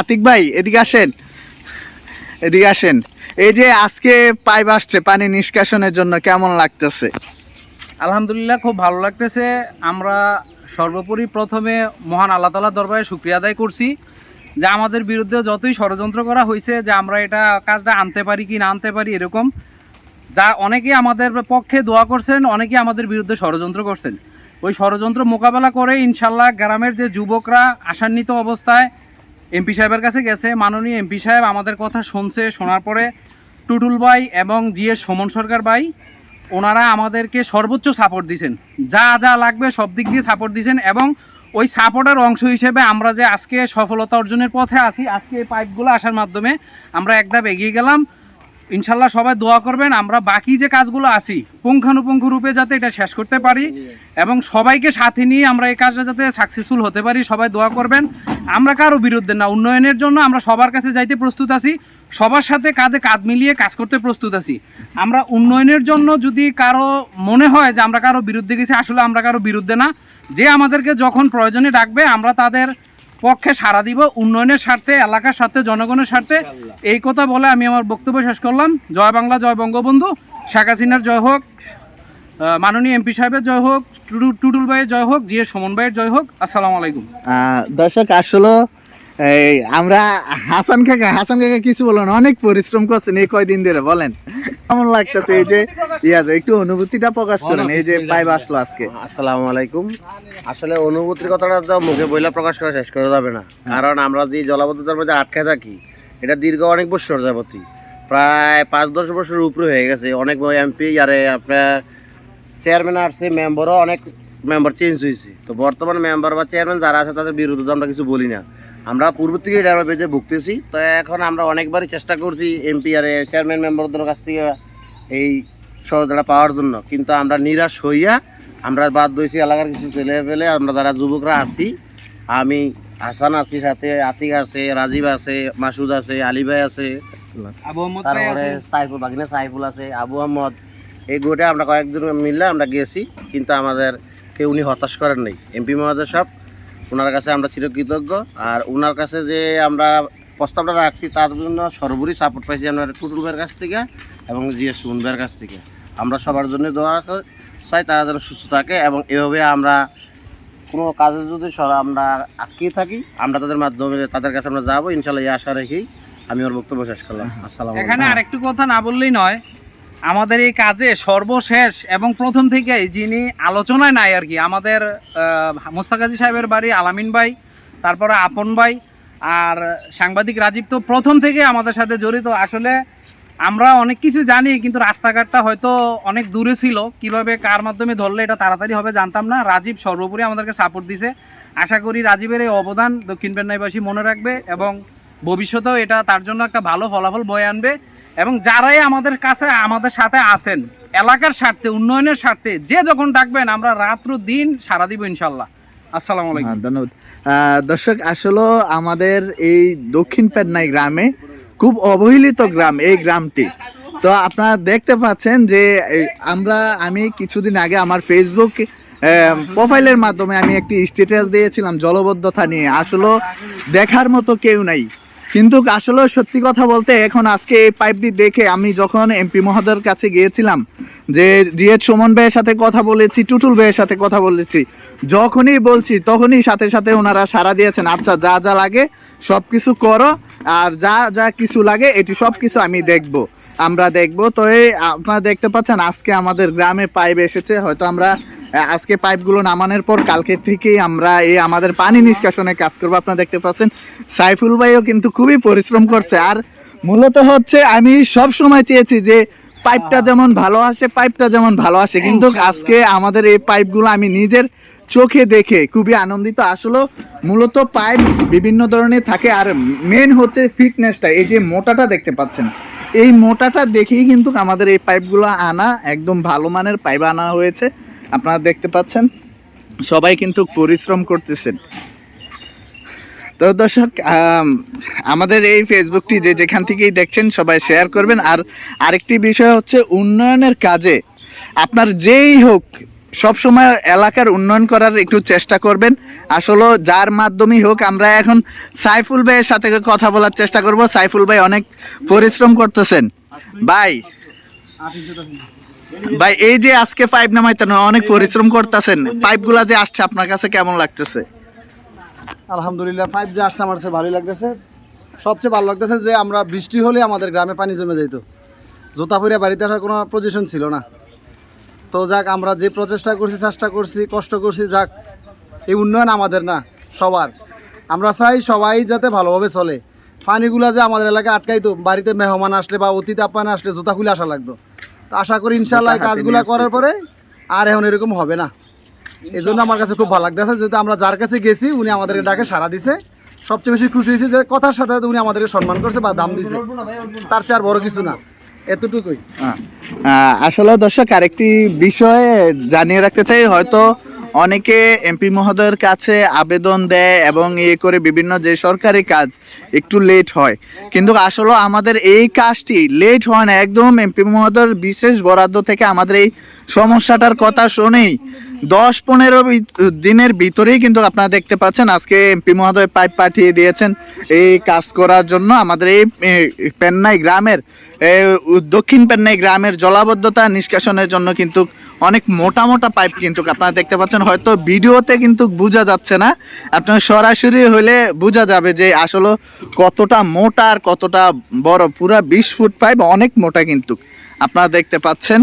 আতিক ভাই, এদিকে আসেন। এদিকে আসেন। এই যে আজকে পাইপ আসছে পানি নিষ্কাশনের জন্য, কেমন লাগতেছে? আলহামদুলিল্লাহ, খুব ভালো লাগতেছে। আমরা সর্বোপরি প্রথমে মহান আল্লাহ তালা দরবারে শুক্রিয়া আদায় করছি যে আমাদের বিরুদ্ধে যতই ষড়যন্ত্র করা হয়েছে যে আমরা এটা কাজটা আনতে পারি কি না আনতে পারি এরকম, যা অনেকেই আমাদের পক্ষে দোয়া করছেন, অনেকেই আমাদের বিরুদ্ধে ষড়যন্ত্র করছেন। ওই ষড়যন্ত্র মোকাবেলা করে ইনশাল্লাহ গ্রামের যে যুবকরা আশান্বিত অবস্থায় এমপি সাহেবের কাছে গেছে। মাননীয় এমপি সাহেব আমাদের কথা শুনছে, শোনার পরে টুটুল ভাই এবং জিএস সুমন সরকার ভাই, ওনারা আমাদেরকে সর্বোচ্চ সাপোর্ট দিয়েছেন। যা যা লাগবে সব দিক দিয়ে সাপোর্ট দিয়েছেন এবং ওই সাপোর্টের অংশ হিসেবে আমরা যে আজকে সফলতা অর্জনের পথে আছি, আজকে এই পাইপগুলো আসার মাধ্যমে আমরা একধাপ এগিয়ে গেলাম। ইনশাল্লাহ সবাই দোয়া করবেন, আমরা বাকি যে কাজগুলো আছি, পুঙ্খানুপুঙ্খ রূপে যাতে এটা শেষ করতে পারি এবং সবাইকে সাথে নিয়ে আমরা এই কাজটা যাতে সাকসেসফুল হতে পারি, সবাই দোয়া করবেন। আমরা কারও বিরুদ্ধে না উন্নয়নের জন্য আমরা সবার কাছে যাইতে প্রস্তুত আছি সবার সাথে কাঁধে কাঁধ মিলিয়ে কাজ করতে প্রস্তুত আছি। আমরা উন্নয়নের জন্য যদি কারও মনে হয় যে আমরা কারও বিরুদ্ধে গেছি আসলে আমরা কারও বিরুদ্ধে না। যে আমাদেরকে যখন প্রয়োজনে ডাকবে আমরা তাদের পক্ষে সাড়া দিব উন্নয়নের স্বার্থে এলাকার স্বার্থে জনগণের স্বার্থে। এই কথা বলে আমি আমার বক্তব্য শেষ করলাম। জয় বাংলা জয় বঙ্গবন্ধু। শেখ হাসিনার জয় হোক মাননীয় এমপি সাহেবের জয় হোক টুটুল ভাইয়ের জয় হোক সুমন ভাইয়ের জয় হোক। আসসালামু আলাইকুম। দর্শক আসলে এই আমরা হাসান কাকা হাসান কাকা কিছু বলেন অনেক পরিশ্রম করছেন এই কয়দিন ধরে বলেন। কেমন লাগতেছে এই যে ইয়া একটু অনুভূতিটা প্রকাশ করেন এই যে পাইপ আসলো আজকে। আসসালামু আলাইকুম। আসলে অনুভূতির কথাটা তো মুখে বইলা প্রকাশ করা শেষ করা যাবে না। কারণ আমরা যে জলাবদ্ধতার মধ্যে আটকে থাকি এটা দীর্ঘ অনেক বছর যাবতী প্রায় পাঁচ দশ বছরের উপরে হয়ে গেছে। অনেক এমপি আরে আপনার চেয়ারম্যান আসছে মেম্বারও অনেক মেম্বার চেঞ্জ হয়েছে। তো বর্তমান মেম্বার বা চেয়ারম্যান যারা আছে তাদের বিরুদ্ধে তো আমরা কিছু বলি না। আমরা পূর্ব থেকে এটা বেজে ভুগতেছি। তো এখন আমরা অনেকবারই চেষ্টা করছি এমপি আর চেয়ারম্যান মেম্বারদের কাছ থেকে এই সহযোগিতা পাওয়ার জন্য। কিন্তু আমরা নিরাশ হইয়া আমরা বাদ দিয়েছি এলাকার কিছু ছেলে পেলে। আমরা যারা যুবকরা আছি আমি হাসান আছি সাথে আতিক আছে রাজীব আছে মাসুদ আছে আলী ভাই আছে। তারপরে সাইফুল বাগিনা সাইফুল আছে আবু আহমদ এই গোটে আমরা কয়েকজন মিললে আমরা গেছি, কিন্তু আমাদের কেউ উনি হতাশ করেন নাই। এমপি মহাদের সব ওনার কাছে আমরা চিরকৃতজ্ঞ। আর ওনার কাছে যে আমরা প্রস্তাবটা রাখছি, তার জন্য সর্বোপরি সাপোর্ট পাইছি আমরা টুটুল ভাইয়ের কাছ থেকে এবং জিএস ভাইয়ের কাছ থেকে। আমরা সবার জন্য দোয়া চাই তারা যেন সুস্থ থাকে এবং এভাবে আমরা কোনো কাজে যদি আমরা আটকে থাকি, আমরা তাদের মাধ্যমে তাদের কাছে আমরা যাব। ইনশাল্লাহ এই আশা রেখেই আমি ওর বক্তব্য শেষ করলাম। আসসালাম এখানে আরেকটু কথা না বললেই নয় আমাদের এই কাজে সর্বশেষ এবং প্রথম থেকেই যিনি আলোচনায় নাই আর কি, আমাদের মোস্তাকাজি সাহেবের বাড়ি, আলামিন ভাই, তারপরে আপন ভাই আর সাংবাদিক রাজীব তো প্রথম থেকে আমাদের সাথে জড়িত। আসলে আমরা অনেক কিছু জানি, কিন্তু রাস্তাঘাটটা হয়তো অনেক দূরে ছিল। কীভাবে, কার মাধ্যমে ধরলে এটা তাড়াতাড়ি হবে জানতাম না। রাজীব সর্বোপরি আমাদেরকে সাপোর্ট দিছে। আশা করি রাজীবের এই অবদান দক্ষিণ বেন্নাইবাসী মনে রাখবে এবং ভবিষ্যতেও এটা তার জন্য একটা ভালো ফলাফল বয়ে আনবে। এবং যারাই আমাদের কাছে আমাদের সাথে আছেন এলাকার স্বার্থে উন্নয়নের স্বার্থে যে যখন ডাকবেন আমরা রাত্র দিন সারা দিব ইনশাল্লাহ। আসসালামু আলাইকুম। হ্যাঁ, ধন্যবাদ। দর্শক আসলে আমাদের এই দক্ষিণ পেটনাই গ্রামে খুব অবহেলিত গ্রাম এই গ্রামটি। তো আপনারা দেখতে পাচ্ছেন যে আমরা আমি কিছুদিন আগে আমার ফেসবুক প্রোফাইলের মাধ্যমে আমি একটি স্ট্যাটাস দিয়েছিলাম জলবদ্ধতা নিয়ে। আসলে দেখার মতো কেউ নাই। কিন্তু আসলে সত্যি কথা বলতে এখন আজকে এই পাইপটি দেখে আমি যখন এমপি মহোদয়ের কাছে গিয়েছিলাম, যে জিএচ সুমন ভাইয়ের সাথে কথা বলেছি, টুটুল ভাইয়ের সাথে কথা বলেছি, যখনই বলছি তখনই সাথে সাথে ওনারা সাড়া দিয়েছেন আচ্ছা যা যা লাগে সব কিছু করো, আর যা যা কিছু লাগে, এটি সব কিছু আমি দেখব, আমরা দেখব। তো এই, আপনারা দেখতে পাচ্ছেন, আজকে আমাদের গ্রামে পাইপ এসেছে, হয়তো আমরা আজকে পাইপগুলো নামানোর পর কালকে থেকেই আমরা এই আমাদের পানি নিষ্কাশনের কাজ করব। আপনারা দেখতে পাচ্ছেন সাইফুল ভাইও কিন্তু খুবই পরিশ্রম করছে। আর মূলত হচ্ছে আমি সব সময় চেয়েছি যে পাইপটা যেমন ভালো আসে পাইপটা যেমন ভালো আসে। কিন্তু আজকে আমাদের এই পাইপগুলো আমি নিজের চোখে দেখে খুবই আনন্দিত। আসলে মূলত পাইপ বিভিন্ন ধরনের থাকে। আর মেন হচ্ছে ফিটনেসটা এই যে মোটাটা দেখতে পাচ্ছেন এই মোটাটা দেখেই কিন্তু আমাদের এই পাইপগুলো আনা একদম ভালো মানের পাইপ আনা হয়েছে। আপনারা দেখতে পাচ্ছেন, সবাই কিন্তু পরিশ্রম করতেছেন। তো দর্শক আমাদের এই ফেসবুকটি যে যেখান থেকেই দেখছেন, সবাই শেয়ার করবেন। আর আরেকটি বিষয় হচ্ছে উন্নয়নের কাজে আপনার যেই হোক, সবসময় এলাকার উন্নয়ন করার একটু চেষ্টা করবেন। আসলে যার মাধ্যমেই হোক, আমরা এখন সাইফুল ভাইয়ের সাথে কথা বলার চেষ্টা করব। সাইফুল ভাই অনেক পরিশ্রম করতেছেন। ভাই ভাই, এই যে আজকে পাইপ নামাইতেন অনেক পরিশ্রম করতেছেন। পাইপগুলা যে আসছে, আপনার কাছে কেমন লাগতেছে? আলহামদুলিল্লাহ পাইপ যে আসছে আমার কাছে ভালোই লাগতেছে। সবচেয়ে ভালো লাগতেছে যে আমরা বৃষ্টি হলে আমাদের গ্রামে পানি জমে যেত। জোতা পরে বাড়িতে আসার কোনো পজিশন ছিল না। তো যাক, আমরা যে প্রচেষ্টা করছি, চেষ্টা করছি, কষ্ট করছি, যাক, এই উন্নয়ন আমাদের না, সবার। আমরা চাই সবাই যাতে ভালোভাবে চলে। পানিগুলো যে আমাদের এলাকায় আটকাইতো, বাড়িতে মেহমান আসলে বা অতিথি আপ্যায়ন আসলে জুতা খুলে আসা লাগতো। তো আশা করি ইনশাল্লাহ কাজগুলো করার পরে আর এখন এরকম হবে না। এই জন্য আমার কাছে খুব ভালো লাগতেছে যেহেতু আমরা যার কাছে গেছি উনি আমাদেরকে ডাকে সারা দিছে। সবচেয়ে বেশি খুশি হয়েছে যে কথার সাথে সাথে উনি আমাদেরকে সম্মান করছে বা দাম দিছে। তার চেয়ে আর বড় কিছু না। এতটুকুই। আহ, আসলে দর্শক আরেকটি বিষয়ে জানিয়ে রাখতে চাই হয়তো অনেকে এমপি মহোদয়ের কাছে আবেদন দেয় এবং ইয়ে করে বিভিন্ন যে সরকারি কাজ একটু লেট হয়। কিন্তু আসলে আমাদের এই কাজটি লেট হয় না। একদম এমপি মহোদয়ের বিশেষ বরাদ্দ থেকে আমাদের এই সমস্যাটার কথা শুনেই দশ পনেরো দিনের ভিতরেই কিন্তু আপনারা দেখতে পাচ্ছেন, আজকে এমপি মহোদয় পাইপ পাঠিয়ে দিয়েছেন এই কাজ করার জন্য। আমাদের এই পেন্নাই গ্রামের দক্ষিণ পেন্নাই গ্রামের জলাবদ্ধতা নিষ্কাশনের জন্য কিন্তু অনেক মোটা মোটা পাইপ কিন্তু আপনারা দেখতে পাচ্ছেন, হয়তো ভিডিওতে কিন্তু বোঝা যাচ্ছে না। আপনার সরাসরি হলে বোঝা যাবে যে আসলে কতটা মোটা আর কতটা বড়। পুরা বিশ ফুট পাইপ অনেক মোটা কিন্তু। আপনারা দেখতে পাচ্ছেন